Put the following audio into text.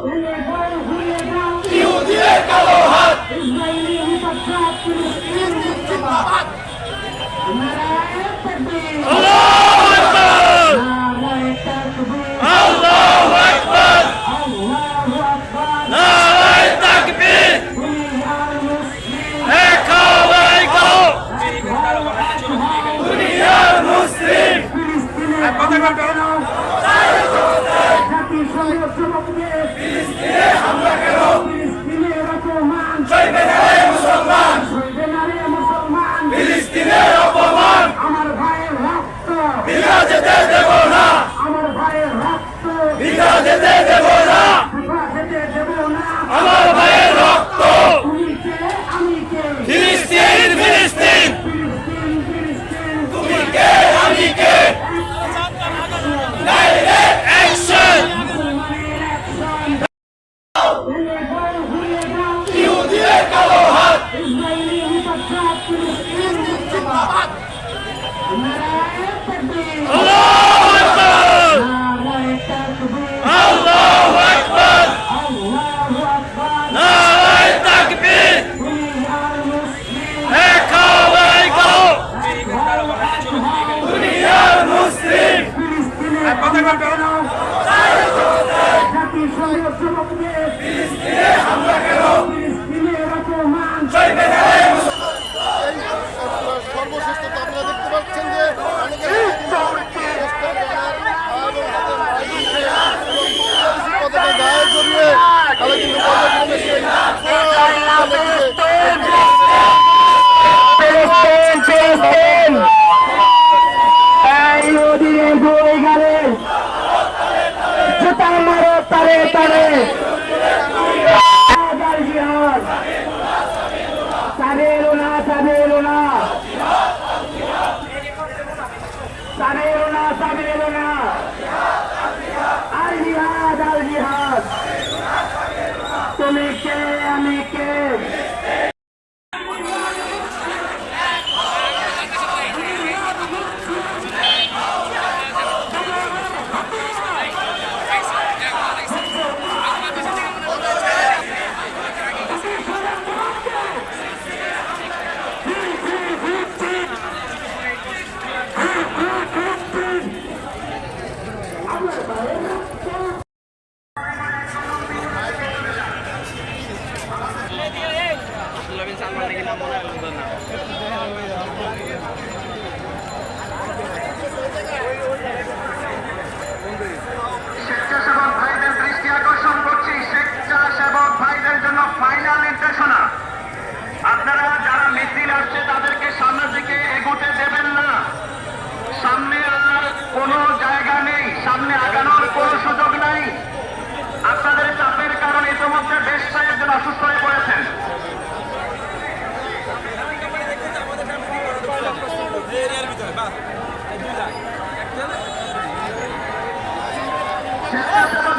go. সংঘর্ষ রোধে ফিলিস্তিনে হামলা কেন? ফিলিস্তিনে এরকম মান চলবে না। Filistine'ye hamle gelin! sa akin na ilang mga london na. Vamos!